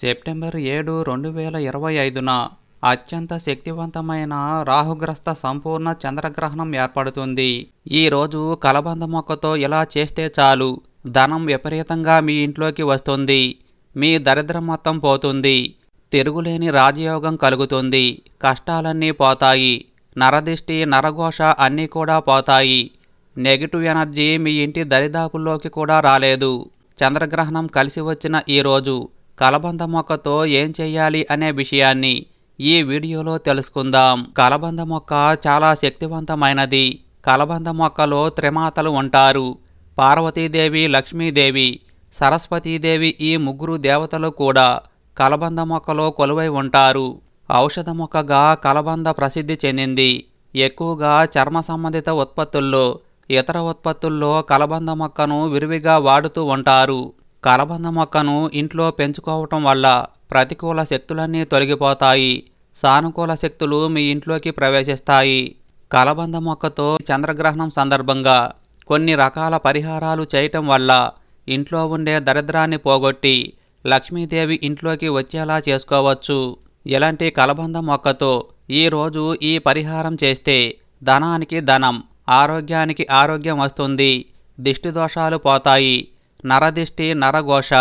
September ఏడు రెండు వేల ఇరవై ఐదున అత్యంత శక్తివంతమైన రాహుగ్రస్త సంపూర్ణ చంద్రగ్రహణం ఏర్పడుతుంది. ఈ రోజు కలబంద మొక్కతో ఇలా చేస్తే చాలు. ధనం విపరీతంగా మీ ఇంట్లోకి వస్తుంది. మీ దరిద్రం మొత్తం పోతుంది. తిరుగులేని రాజయోగం కలుగుతుంది. కష్టాలన్నీ పోతాయి. నరదిష్టి నరఘోష అన్నీ కూడా పోతాయి. నెగిటివ్ ఎనర్జీ మీ ఇంటి దరిదాపుల్లోకి కూడా రాలేదు. చంద్రగ్రహణం కలిసి వచ్చిన ఈ రోజు కలబంద మొక్కతో ఏం చేయాలి అనే విషయాన్ని ఈ వీడియోలో తెలుసుకుందాం. కలబంద మొక్క చాలా శక్తివంతమైనది. కలబంద మొక్కలో త్రిమాతలు ఉంటారు. పార్వతీదేవి లక్ష్మీదేవి సరస్వతీదేవి ఈ ముగ్గురు దేవతలు కూడా కలబంద మొక్కలో కొలువై ఉంటారు. ఔషధ మొక్కగా కలబంద ప్రసిద్ధి చెందింది. ఎక్కువగా చర్మ సంబంధిత ఉత్పత్తుల్లో ఇతర ఉత్పత్తుల్లో కలబంద మొక్కను విరివిగా వాడుతూ ఉంటారు. కలబంద మొక్కను ఇంట్లో పెంచుకోవటం వల్ల ప్రతికూల శక్తులన్నీ తొలగిపోతాయి. సానుకూల శక్తులు మీ ఇంట్లోకి ప్రవేశిస్తాయి. కలబంద మొక్కతో చంద్రగ్రహణం సందర్భంగా కొన్ని రకాల పరిహారాలు చేయటం వల్ల ఇంట్లో ఉండే దరిద్రాన్ని పోగొట్టి లక్ష్మీదేవి ఇంట్లోకి వచ్చేలా చేసుకోవచ్చు. ఇలాంటి కలబంద మొక్కతో ఈరోజు ఈ పరిహారం చేస్తే ధనానికి ధనం ఆరోగ్యానికి ఆరోగ్యం వస్తుంది. దిష్టి దోషాలు పోతాయి. నరదిష్టి నరఘోష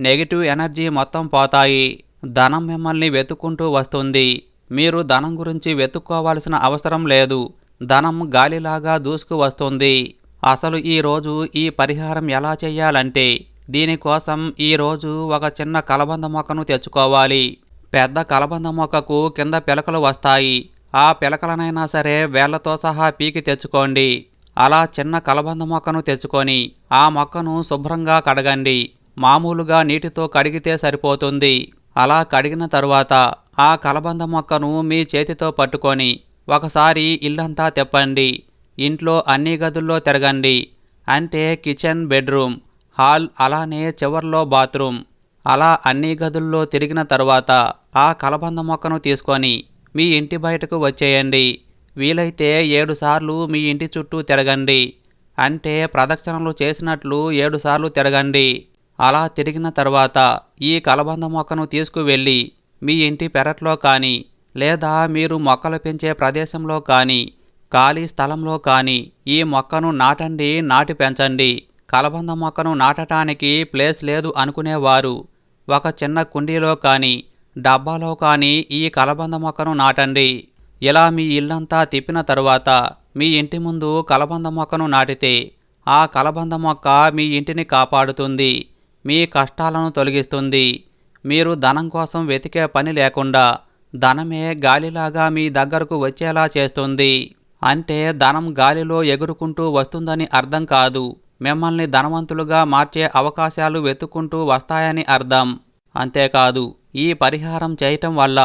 నెగిటివ్ ఎనర్జీ మొత్తం పోతాయి. ధనం మిమ్మల్ని వెతుక్కుంటూ వస్తుంది. మీరు ధనం గురించి వెతుక్కోవాల్సిన అవసరం లేదు. ధనం గాలిలాగా దూసుకు వస్తుంది. అసలు ఈరోజు ఈ పరిహారం ఎలా చేయాలంటే దీనికోసం ఈరోజు ఒక చిన్న కలబంద మొక్కను తెచ్చుకోవాలి. పెద్ద కలబంద మొక్కకు కింద పిలకలు వస్తాయి. ఆ పిలకలనైనా సరే వేళ్ళతో సహా పీకి తెచ్చుకోండి. అలా చిన్న కలబంద మొక్కను తెచ్చుకొని ఆ మొక్కను శుభ్రంగా కడగండి. మామూలుగా నీటితో కడిగితే సరిపోతుంది. అలా కడిగిన తరువాత ఆ కలబంద మొక్కను మీ చేతితో పట్టుకొని ఒకసారి ఇల్లంతా తెప్పండి. ఇంట్లో అన్ని గదుల్లో తిరగండి. అంటే కిచెన్ బెడ్రూమ్ హాల్ అలానే చివర్లో బాత్రూమ్. అలా అన్ని గదుల్లో తిరిగిన తరువాత ఆ కలబంద మొక్కను తీసుకొని మీ ఇంటి బయటకు వచ్చేయండి. వీలైతే ఏడుసార్లు మీ ఇంటి చుట్టూ తిరగండి. అంటే ప్రదక్షిణలు చేసినట్లు ఏడుసార్లు తిరగండి. అలా తిరిగిన తర్వాత ఈ కలబంద మొక్కను తీసుకువెళ్ళి మీ ఇంటి పెరట్లో కానీ లేదా మీరు మొక్కలు పెంచే ప్రదేశంలో కానీ ఖాళీ స్థలంలో కానీ ఈ మొక్కను నాటండి నాటి పెంచండి. కలబంద మొక్కను నాటటానికి ప్లేస్ లేదు అనుకునేవారు. ఒక చిన్న కుండీలో కానీ డబ్బాలో కానీ ఈ కలబంద మొక్కను నాటండి. ఇలా మీ ఇల్లంతా తిప్పిన తరువాత మీ ఇంటి ముందు కలబంద మొక్కను నాటితే ఆ కలబంద మొక్క మీ ఇంటిని కాపాడుతుంది మీ కష్టాలను తొలగిస్తుంది. మీరు ధనం కోసం వెతికే పని లేకుండా ధనమే గాలిలాగా మీ దగ్గరకు వచ్చేలా చేస్తుంది. అంటే ధనం గాలిలో ఎగురుకుంటూ వస్తుందని అర్థం కాదు. మిమ్మల్ని ధనవంతులుగా మార్చే అవకాశాలు వెతుక్కుంటూ వస్తాయని అర్థం. అంతేకాదు ఈ పరిహారం చేయటం వల్ల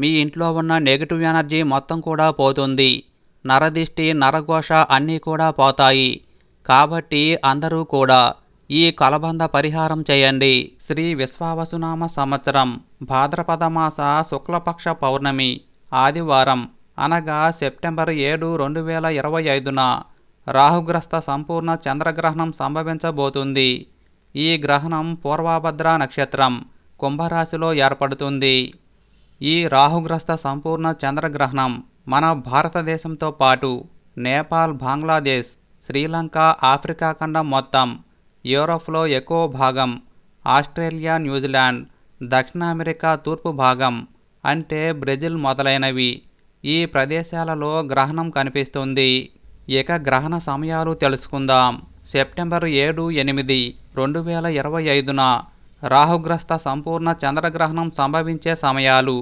మీ ఇంట్లో ఉన్న నెగిటివ్ ఎనర్జీ మొత్తం కూడా పోతుంది. నరదిష్టి నరఘోష అన్నీ కూడా పోతాయి. కాబట్టి అందరూ కూడా ఈ కలబంద పరిహారం చేయండి. శ్రీ విశ్వావసునామ సంవత్సరం భాద్రపద మాస శుక్లపక్ష పౌర్ణమి ఆదివారం అనగా సెప్టెంబర్ ఏడు రెండు వేల ఇరవై ఐదున రాహుగ్రస్త సంపూర్ణ చంద్రగ్రహణం సంభవించబోతుంది. ఈ గ్రహణం పూర్వభద్ర నక్షత్రం కుంభరాశిలో ఏర్పడుతుంది. ఈ రాహుగ్రస్త సంపూర్ణ చంద్రగ్రహణం మన భారతదేశంతో పాటు నేపాల్ బంగ్లాదేశ్ శ్రీలంక ఆఫ్రికా ఖండం మొత్తం యూరోప్లో ఎక్కువ భాగం ఆస్ట్రేలియా న్యూజిలాండ్ దక్షిణ అమెరికా తూర్పు భాగం అంటే బ్రెజిల్ మొదలైనవి. ఈ ప్రదేశాలలో గ్రహణం కనిపిస్తుంది. ఇక గ్రహణ సమయాలు తెలుసుకుందాం. సెప్టెంబర్ ఏడు ఎనిమిది రెండు వేల ఇరవై ఐదున రాహుగ్రస్త సంపూర్ణ చంద్రగ్రహణం సంభవించే సమయాలు.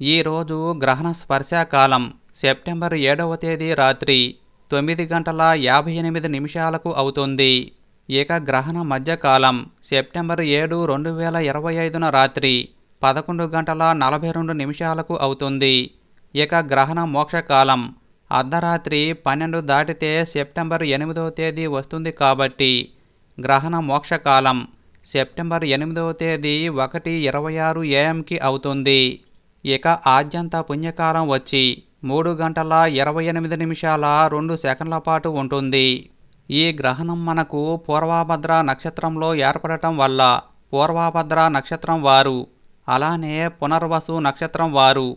ఈరోజు గ్రహణ స్పర్శాకాలం సెప్టెంబర్ ఏడవ తేదీ రాత్రి తొమ్మిది గంటల యాభై ఎనిమిది నిమిషాలకు అవుతుంది. ఇక గ్రహణ మధ్యకాలం సెప్టెంబర్ ఏడు రెండు వేల ఇరవై ఐదున రాత్రి పదకొండు గంటల నలభై రెండు నిమిషాలకు అవుతుంది. ఇక గ్రహణ మోక్షకాలం అర్ధరాత్రి పన్నెండు దాటితే సెప్టెంబర్ ఎనిమిదవ తేదీ వస్తుంది కాబట్టి గ్రహణ మోక్షకాలం సెప్టెంబర్ ఎనిమిదవ తేదీ ఒకటి ఇరవై ఆరు ఏఎంకి అవుతుంది. ఇక ఆద్యంత పుణ్యకాలం వచ్చి మూడు గంటల ఇరవై ఎనిమిది నిమిషాల రెండు సెకండ్ల పాటు ఉంటుంది. ఈ గ్రహణం మనకు పూర్వభద్ర నక్షత్రంలో ఏర్పడటం వల్ల పూర్వభద్ర నక్షత్రం వారు అలానే పునర్వసు నక్షత్రం వారు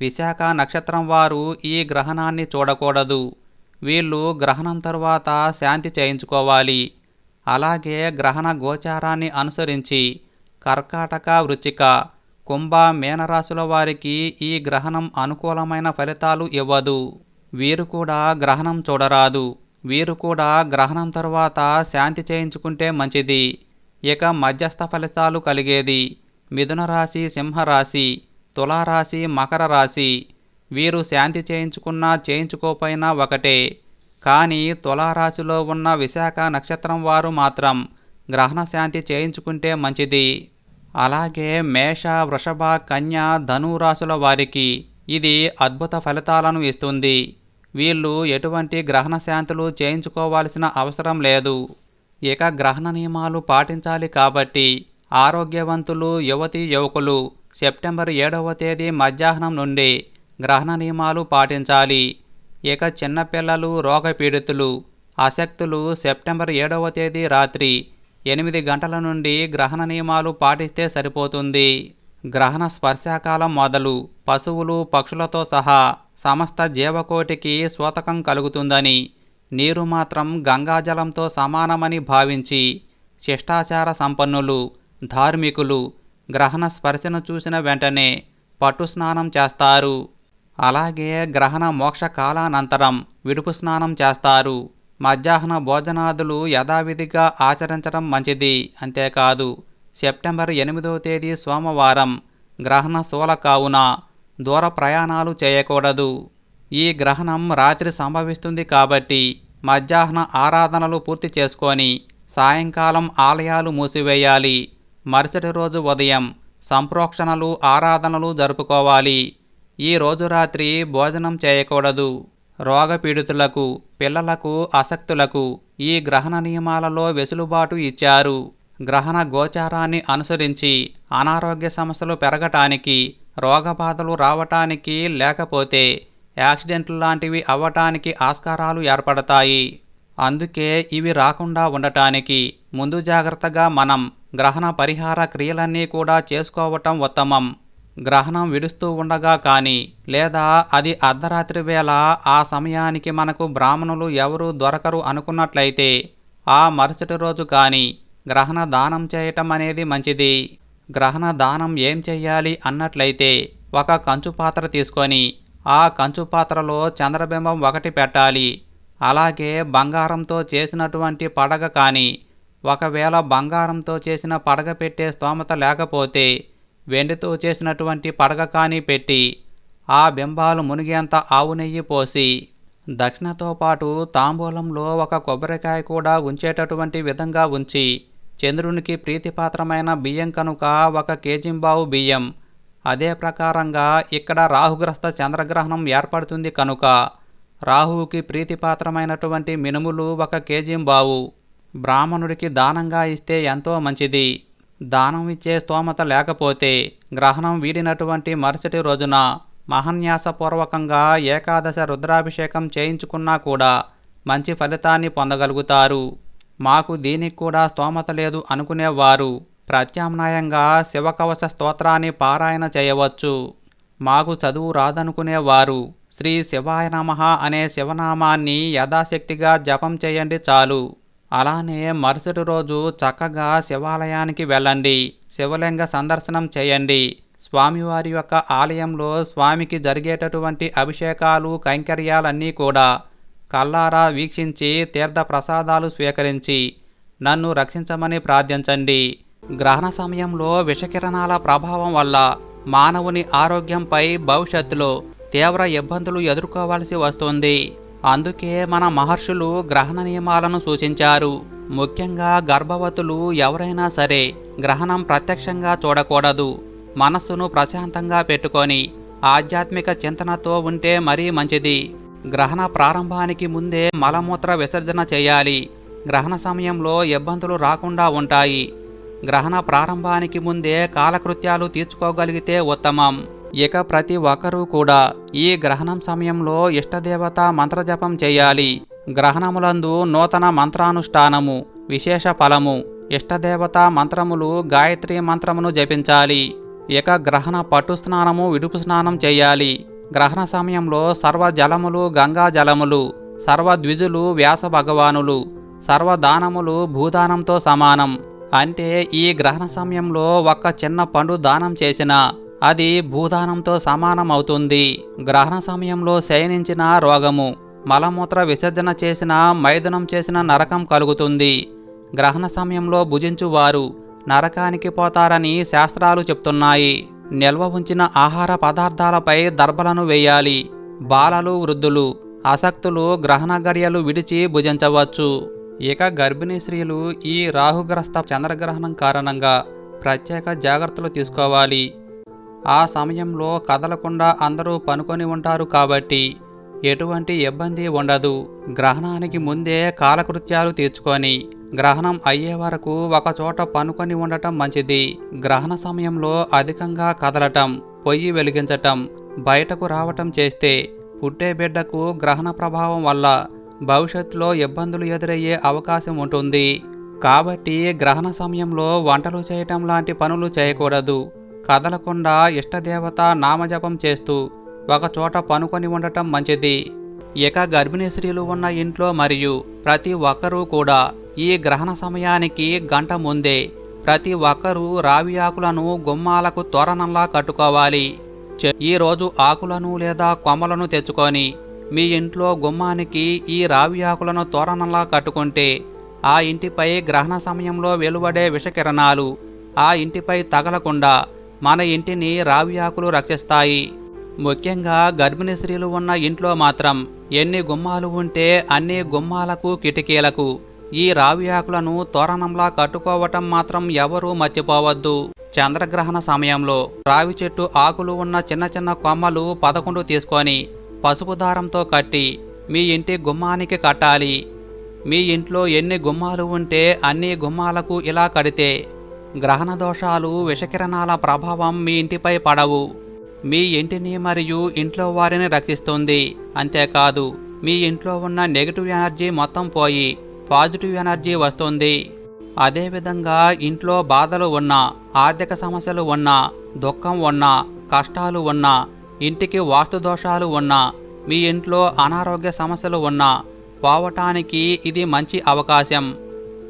విశాఖ నక్షత్రం వారు ఈ గ్రహణాన్ని చూడకూడదు. వీళ్ళు గ్రహణం తరువాత శాంతి చేయించుకోవాలి. అలాగే గ్రహణ గోచారాన్ని అనుసరించి కర్కాటక వృచ్చిక కుంభ మీనరాశుల వారికి ఈ గ్రహణం అనుకూలమైన ఫలితాలు ఇవ్వదు. వీరు కూడా గ్రహణం చూడరాదు. వీరు కూడా గ్రహణం తరువాత శాంతి చేయించుకుంటే మంచిది. ఇక మధ్యస్థ ఫలితాలు కలిగేది మిథున రాశి సింహరాశి తులారాశి మకర రాశి. వీరు శాంతి చేయించుకున్నా చేయించుకోపోయినా ఒకటే. కానీ తులారాశిలో ఉన్న విశాఖ నక్షత్రం వారు మాత్రం గ్రహణ శాంతి చేయించుకుంటే మంచిది. అలాగే మేష వృషభ కన్య ధను రాశుల వారికి ఇది అద్భుత ఫలితాలను ఇస్తుంది. వీళ్ళు ఎటువంటి గ్రహణ శాంతులు చేయించుకోవాల్సిన అవసరం లేదు. ఇక గ్రహణ నియమాలు పాటించాలి కాబట్టి ఆరోగ్యవంతులు యువతి యువకులు సెప్టెంబర్ ఏడవ తేదీ మధ్యాహ్నం నుండి గ్రహణ నియమాలు పాటించాలి. ఇక చిన్నపిల్లలు రోగపీడితులు అశక్తులు సెప్టెంబర్ ఏడవ తేదీ రాత్రి ఎనిమిది గంటల నుండి గ్రహణ నియమాలు పాటిస్తే సరిపోతుంది. గ్రహణ స్పర్శాకాలం మొదలు పశువులు పక్షులతో సహా సమస్త జీవకోటికి స్వతకం కలుగుతుందని నీరు మాత్రం గంగాజలంతో సమానమని భావించి శిష్టాచార సంపన్నులు ధార్మికులు గ్రహణ స్పర్శను చూసిన వెంటనే పట్టు స్నానం చేస్తారు. అలాగే గ్రహణ మోక్ష కాలానంతరం విడుపు స్నానం చేస్తారు. మధ్యాహ్న భోజనాదులు యథావిధిగా ఆచరించడం మంచిది. అంతేకాదు సెప్టెంబర్ ఎనిమిదవ తేదీ సోమవారం గ్రహణ శూల కావున దూర ప్రయాణాలు చేయకూడదు. ఈ గ్రహణం రాత్రి సంభవిస్తుంది కాబట్టి మధ్యాహ్న ఆరాధనలు పూర్తి చేసుకొని సాయంకాలం ఆలయాలు మూసివేయాలి. మరుసటి రోజు ఉదయం సంప్రోక్షణలు ఆరాధనలు జరుపుకోవాలి. ఈ రోజు రాత్రి భోజనం చేయకూడదు. రోగపీడితులకు పిల్లలకు ఆసక్తులకు ఈ గ్రహణ నియమాలలో వెసులుబాటు ఇచ్చారు. గ్రహణ గోచారాన్ని అనుసరించి అనారోగ్య సమస్యలు పెరగటానికి రోగబాధలు రావటానికి లేకపోతే యాక్సిడెంట్లు లాంటివి అవ్వటానికి ఆస్కారాలు ఏర్పడతాయి. అందుకే ఇవి రాకుండా ఉండటానికి ముందు జాగ్రత్తగా మనం గ్రహణ పరిహార క్రియలన్నీ కూడా చేసుకోవటం ఉత్తమం. గ్రహణం విడుస్తూ ఉండగా కానీ లేదా అది అర్ధరాత్రి వేళ ఆ సమయానికి మనకు బ్రాహ్మణులు ఎవరు దొరకరు అనుకున్నట్లయితే ఆ మరుసటి రోజు కానీ గ్రహణ దానం చేయటం అనేది మంచిది. గ్రహణ దానం ఏం చెయ్యాలి అన్నట్లయితే ఒక కంచు పాత్ర తీసుకొని ఆ కంచు పాత్రలో చంద్రబింబం ఒకటి పెట్టాలి. అలాగే బంగారంతో చేసినటువంటి పడగ కానీ ఒకవేళ బంగారంతో చేసిన పడగ పెట్టే స్తోమత లేకపోతే వెండితో చేసినటువంటి పడగ కానీ పెట్టి ఆ బింబాలు మునిగేంత ఆవు నెయ్యి పోసి దక్షిణతో పాటు తాంబూలంలో ఒక కొబ్బరికాయ కూడా ఉంచేటటువంటి విధంగా ఉంచి చంద్రునికి ప్రీతిపాత్రమైన బియ్యం కనుక ఒక కేజింబావు బియ్యం. అదే ప్రకారంగా ఇక్కడ రాహుగ్రస్త చంద్రగ్రహణం ఏర్పడుతుంది కనుక రాహువుకి ప్రీతిపాత్రమైనటువంటి మినుములు ఒక కేజింబావు. బ్రాహ్మణుడికి దానంగా ఇస్తే ఎంతో మంచిది. దానం ఇచ్చే స్తోమత లేకపోతే గ్రహణం వీడినటువంటి మరుసటి రోజున మహన్యాసపూర్వకంగా ఏకాదశ రుద్రాభిషేకం చేయించుకున్నా కూడా మంచి ఫలితాన్ని పొందగలుగుతారు. మాకు దీనికి కూడా స్తోమత లేదు అనుకునేవారు. ప్రత్యామ్నాయంగా శివకవచ స్తోత్రాన్ని పారాయణ చేయవచ్చు. మాకు చదువు రాదనుకునేవారు. శ్రీ శివాయ నమః అనే శివనామాన్ని యథాశక్తిగా జపం చేయండి చాలు. అలానే మరుసటి రోజు చక్కగా శివాలయానికి వెళ్ళండి. శివలింగ సందర్శనం చేయండి. స్వామివారి యొక్క ఆలయంలో స్వామికి జరిగేటటువంటి అభిషేకాలు కైంకర్యాలన్నీ కూడా కల్లారా వీక్షించి తీర్థ ప్రసాదాలు స్వీకరించి నన్ను రక్షించమని ప్రార్థించండి. గ్రహణ సమయంలో విషకిరణాల ప్రభావం వల్ల మానవుని ఆరోగ్యంపై భవిష్యత్తులో తీవ్ర ఇబ్బందులు ఎదుర్కోవాల్సి వస్తుంది. అందుకే మన మహర్షులు గ్రహణ నియమాలను సూచించారు. ముఖ్యంగా గర్భవతులు ఎవరైనా సరే గ్రహణం ప్రత్యక్షంగా చూడకూడదు. మనస్సును ప్రశాంతంగా పెట్టుకొని ఆధ్యాత్మిక చింతనతో ఉంటే మరీ మంచిది. గ్రహణ ప్రారంభానికి ముందే మలమూత్ర విసర్జన చేయాలి. గ్రహణ సమయంలో ఇబ్బందులు రాకుండా ఉంటాయి. గ్రహణ ప్రారంభానికి ముందే కాలకృత్యాలు తీర్చుకోగలిగితే ఉత్తమం. ఇక ప్రతి ఒక్కరూ కూడా ఈ గ్రహణం సమయంలో ఇష్టదేవత మంత్రజపం చేయాలి. గ్రహణములందు నూతన మంత్రానుష్ఠానము విశేష ఫలము ఇష్టదేవత మంత్రములు గాయత్రి మంత్రమును జపించాలి. ఇక గ్రహణ పట్టు స్నానము విడుపు స్నానం చేయాలి. గ్రహణ సమయంలో సర్వ జలములు గంగా జలములు సర్వ ద్విజులు వ్యాస భగవానులు సర్వదానములు భూదానంతో సమానం. అంటే ఈ గ్రహణ సమయంలో ఒక్క చిన్న పండు దానం చేసినా అది భూదానంతో సమానం అవుతుంది గ్రహణ సమయంలో శయనించిన రోగము మలమూత్ర విసర్జన చేసిన మైథునం చేసిన నరకం కలుగుతుంది. గ్రహణ సమయంలో భుజించువారు నరకానికి పోతారని శాస్త్రాలు చెప్తున్నాయి. నిల్వ ఉంచిన ఆహార పదార్థాలపై దర్భలను వేయాలి. బాలలు వృద్ధులు అసక్తులు గ్రహణ గడియలు విడిచి భుజించవచ్చు. ఇక గర్భిణీ స్త్రీలు ఈ రాహుగ్రస్త చంద్రగ్రహణం కారణంగా ప్రత్యేక జాగ్రత్తలు తీసుకోవాలి. ఆ సమయంలో కదలకుండా అందరూ పనుకొని ఉంటారు కాబట్టి ఎటువంటి ఇబ్బంది ఉండదు. గ్రహణానికి ముందే కాలకృత్యాలు తీర్చుకొని గ్రహణం అయ్యే వరకు ఒకచోట పనుకొని ఉండటం మంచిది. గ్రహణ సమయంలో అధికంగా కదలటం పొయ్యి వెలిగించటం బయటకు రావటం చేస్తే పుట్టే బిడ్డకు గ్రహణ ప్రభావం వల్ల భవిష్యత్తులో ఇబ్బందులు ఎదురయ్యే అవకాశం ఉంటుంది. కాబట్టి గ్రహణ సమయంలో వంటలు చేయటం లాంటి పనులు చేయకూడదు. కదలకుండా ఇష్టదేవత నామజపం చేస్తూ ఒకచోట పనుకొని ఉండటం మంచిది. ఇక గర్భిణీ స్త్రీలు ఉన్న ఇంట్లో మరియు ప్రతి ఒక్కరూ కూడా ఈ గ్రహణ సమయానికి గంట ముందే ప్రతి ఒక్కరూ రావి ఆకులను గుమ్మాలకు తోరణంలా కట్టుకోవాలి. ఈరోజు ఆకులను లేదా కొమ్మలను తెచ్చుకొని మీ ఇంట్లో గుమ్మానికి ఈ రావి ఆకులను తోరణంలా కట్టుకుంటే ఆ ఇంటిపై గ్రహణ సమయంలో వెలువడే విషకిరణాలు ఆ ఇంటిపై తగలకుండా మన ఇంటిని రావి ఆకులు రక్షిస్తాయి. ముఖ్యంగా గర్భిణీ స్త్రీలు ఉన్న ఇంట్లో మాత్రం ఎన్ని గుమ్మాలు ఉంటే అన్ని గుమ్మాలకు కిటికీలకు ఈ రావి ఆకులను తోరణంలా కట్టుకోవటం మాత్రం ఎవరూ మర్చిపోవద్దు. చంద్రగ్రహణ సమయంలో రావి చెట్టు ఆకులు ఉన్న చిన్న చిన్న కొమ్మలు పదకొండు తీసుకొని పసుపు దారంతో కట్టి మీ ఇంటి గుమ్మానికి కట్టాలి. మీ ఇంట్లో ఎన్ని గుమ్మాలు ఉంటే అన్ని గుమ్మాలకు ఇలా కడితే గ్రహణ దోషాలు విషకిరణాల ప్రభావం మీ ఇంటిపై పడవు. మీ ఇంటిని మరియు ఇంట్లో వారిని రక్షిస్తుంది. అంతేకాదు మీ ఇంట్లో ఉన్న నెగిటివ్ ఎనర్జీ మొత్తం పోయి పాజిటివ్ ఎనర్జీ వస్తుంది. అదేవిధంగా ఇంట్లో బాధలు ఉన్నా ఆర్థిక సమస్యలు ఉన్నా దుఃఖం ఉన్నా కష్టాలు ఉన్నా ఇంటికి వాస్తు దోషాలు ఉన్నా మీ ఇంట్లో అనారోగ్య సమస్యలు ఉన్నా పోవటానికి ఇది మంచి అవకాశం.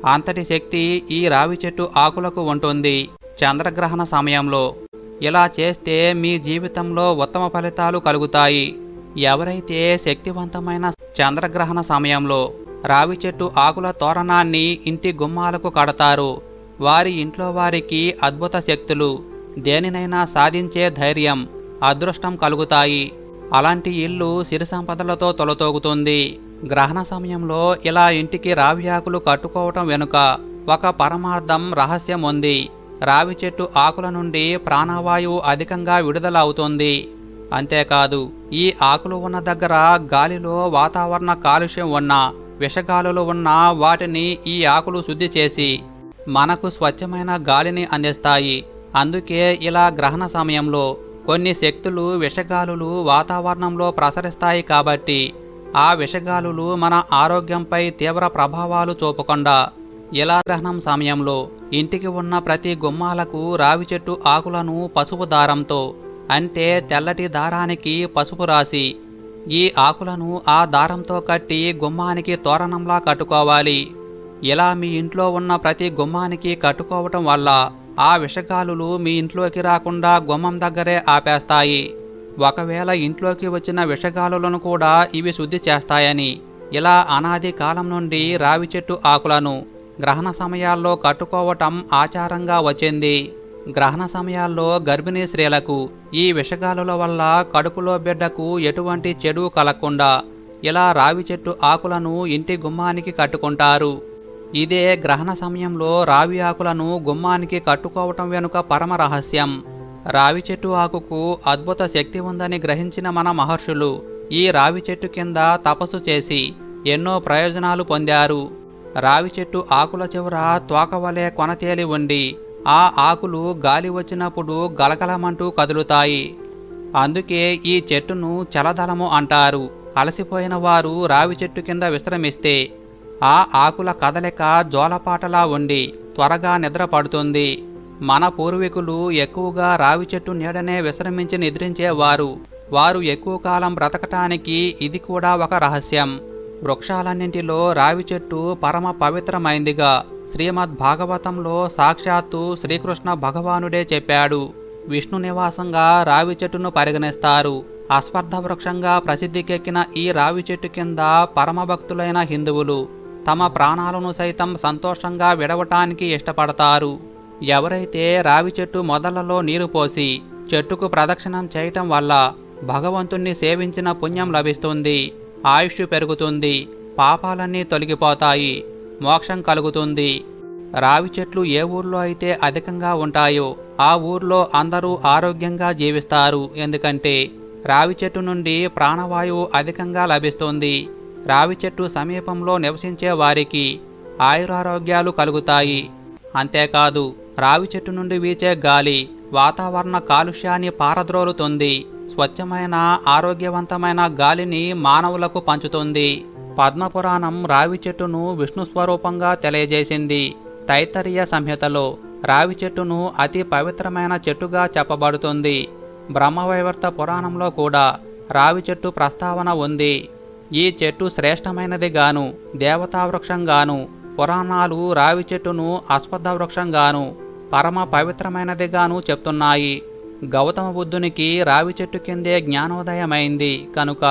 అంతటి శక్తి ఈ రావి చెట్టు ఆకులకు ఉంటుంది. చంద్రగ్రహణ సమయంలో ఇలా చేస్తే మీ జీవితంలో ఉత్తమ ఫలితాలు కలుగుతాయి. ఎవరైతే శక్తివంతమైన చంద్రగ్రహణ సమయంలో రావి చెట్టు ఆకుల తోరణాన్ని ఇంటి గుమ్మాలకు కడతారు. వారి ఇంట్లో వారికి అద్భుత శక్తులు దేనినైనా సాధించే ధైర్యం అదృష్టం కలుగుతాయి. అలాంటి ఇల్లు సిరి సంపదలతో తొలతోగుతుంది. గ్రహణ సమయంలో ఇలా ఇంటికి రావి ఆకులు కట్టుకోవటం వెనుక ఒక పరమార్థం రహస్యం ఉంది రావి చెట్టు ఆకుల నుండి ప్రాణవాయువు అధికంగా విడుదల అవుతుంది అంతేకాదు ఈ ఆకులు ఉన్న దగ్గర గాలిలో వాతావరణ కాలుష్యం ఉన్న విషగాలులు ఉన్న వాటిని ఈ ఆకులు శుద్ధి చేసి మనకు స్వచ్ఛమైన గాలిని అందిస్తాయి. అందుకే ఇలా గ్రహణ సమయంలో కొన్ని శక్తులు విషగాలులు వాతావరణంలో ప్రసరిస్తాయి కాబట్టి ఆ విషగాలులు మన ఆరోగ్యంపై తీవ్ర ప్రభావాలు చూపకుండా ఇలా దహనం సమయంలో ఇంటికి ఉన్న ప్రతి గుమ్మాలకు రావి చెట్టు ఆకులను పసుపు దారంతో అంటే తెల్లటి దారానికి పసుపు రాసి ఈ ఆకులను ఆ దారంతో కట్టి గుమ్మానికి తోరణంలా కట్టుకోవాలి. ఇలా మీ ఇంట్లో ఉన్న ప్రతి గుమ్మానికి కట్టుకోవటం వల్ల ఆ విషగాలులు మీ ఇంట్లోకి రాకుండా గుమ్మం దగ్గరే ఆపేస్తాయి. ఒకవేళ ఇంట్లోకి వచ్చిన విషగాలులను కూడా ఇవి శుద్ధి చేస్తాయని. ఇలా అనాది కాలం నుండి రావి చెట్టు ఆకులను గ్రహణ సమయాల్లో కట్టుకోవటం ఆచారంగా వచ్చింది. గ్రహణ సమయాల్లో గర్భిణీ స్త్రీలకు ఈ విషగాలుల వల్ల కడుపులో బిడ్డకు ఎటువంటి చెడు కలగకుండా ఇలా రావి చెట్టు ఆకులను ఇంటి గుమ్మానికి కట్టుకుంటారు. ఇదే గ్రహణ సమయంలో రావి ఆకులను గుమ్మానికి కట్టుకోవటం వెనుక పరమ రహస్యం. రావి చెట్టు ఆకుకు అద్భుత శక్తి ఉందని గ్రహించిన మన మహర్షులు ఈ రావి చెట్టు కింద తపస్సు చేసి ఎన్నో ప్రయోజనాలు పొందారు. రావి చెట్టు ఆకుల చివర తోకవలే కొనతేలి ఉండి ఆ ఆకులు గాలి వచ్చినప్పుడు గలగలమంటూ కదులుతాయి. అందుకే ఈ చెట్టును చలదలము అంటారు. అలసిపోయిన వారు రావి చెట్టు కింద విశ్రమిస్తే ఆ ఆకుల కదలిక జోలపాటలా ఉండి త్వరగా నిద్ర పడుతుంది మన పూర్వీకులు ఎక్కువగా రావి చెట్టు నీడనే విశ్రమించి నిద్రించేవారు. వారు ఎక్కువ కాలం బ్రతకటానికి ఇది కూడా ఒక రహస్యం. వృక్షాలన్నింటిలో రావి చెట్టు పరమ పవిత్రమైందిగా. శ్రీమద్ భాగవతంలో సాక్షాత్తు శ్రీకృష్ణ భగవానుడే చెప్పాడు. విష్ణు నివాసంగా రావి చెట్టును పరిగణిస్తారు. అశ్వర్థ వృక్షంగా ప్రసిద్ధికెక్కిన ఈ రావి చెట్టు కింద పరమభక్తులైన హిందువులు తమ ప్రాణాలను సైతం సంతోషంగా విడవటానికి ఇష్టపడతారు. ఎవరైతే రావి చెట్టు మొదలలో నీరు పోసి చెట్టుకు ప్రదక్షిణం చేయటం వల్ల భగవంతుణ్ణి సేవించిన పుణ్యం లభిస్తుంది ఆయుష్ పెరుగుతుంది పాపాలన్నీ తొలగిపోతాయి మోక్షం కలుగుతుంది. రావి చెట్లు ఏ ఊర్లో అయితే అధికంగా ఉంటాయో ఆ ఊర్లో అందరూ ఆరోగ్యంగా జీవిస్తారు. ఎందుకంటే రావి చెట్టు నుండి ప్రాణవాయువు అధికంగా లభిస్తుంది. రావి చెట్టు సమీపంలో నివసించే వారికి ఆయురారోగ్యాలు కలుగుతాయి. అంతేకాదు రావి చెట్టు నుండి వీచే గాలి వాతావరణ కాలుష్యాన్ని పారద్రోలుతుంది. స్వచ్ఛమైన ఆరోగ్యవంతమైన గాలిని మానవులకు పంచుతుంది. పద్మపురాణం రావి చెట్టును విష్ణు స్వరూపంగా తెలియజేసింది. తైతరీయ సంహితలో రావి చెట్టును అతి పవిత్రమైన చెట్టుగా చెప్పబడుతుంది. బ్రహ్మవైవర్త పురాణంలో కూడా రావి చెట్టు ప్రస్తావన ఉంది. ఈ చెట్టు శ్రేష్టమైనది గాను దేవతా వృక్షంగాను పురాణాలు రావి చెట్టును అశ్వత్థ వృక్షంగాను పరమ పవిత్రమైనదిగాను చెప్తున్నాయి. గౌతమ బుద్ధునికి రావి చెట్టు కిందే జ్ఞానోదయమైంది. కనుక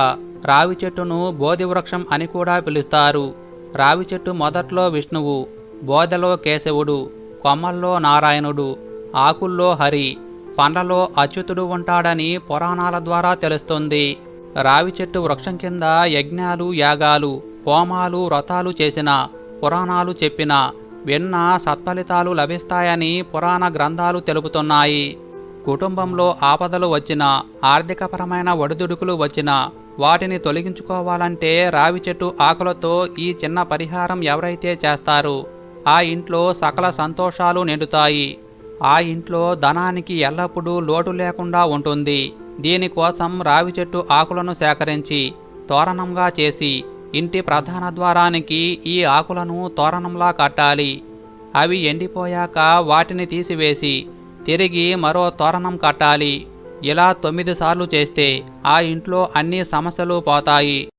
రావి చెట్టును బోధి వృక్షం అని కూడా పిలుస్తారు. రావి చెట్టు మొదట్లో విష్ణువు బోధలో కేశవుడు కొమ్మల్లో నారాయణుడు ఆకుల్లో హరి పండ్లలో అచ్యుతుడు ఉంటాడని పురాణాల ద్వారా తెలుస్తుంది. రావి చెట్టు వృక్షం కింద యజ్ఞాలు యాగాలు హోమాలు వ్రతాలు చేసిన పురాణాలు చెప్పిన విన్న సత్ఫలితాలు లభిస్తాయని పురాణ గ్రంథాలు తెలుపుతున్నాయి. కుటుంబంలో ఆపదలు వచ్చినా ఆర్థికపరమైన ఒడిదుడుకులు వచ్చినా వాటిని తొలగించుకోవాలంటే రావి చెట్టు ఆకులతో ఈ చిన్న పరిహారం ఎవరైతే చేస్తారో ఆ ఇంట్లో సకల సంతోషాలు నిండుతాయి. ఆ ఇంట్లో ధనానికి ఎల్లప్పుడూ లోటు లేకుండా ఉంటుంది. దీనికోసం రావి చెట్టు ఆకులను సేకరించి తోరణంగా చేసి ఇంటి ప్రధాన ద్వారానికి ఈ ఆకులను తోరణంలా కట్టాలి. అవి ఎండిపోయాక వాటిని తీసివేసి తిరిగి మరో తోరణం కట్టాలి. ఇలా తొమ్మిది సార్లు చేస్తే ఆ ఇంట్లో అన్ని సమస్యలు పోతాయి.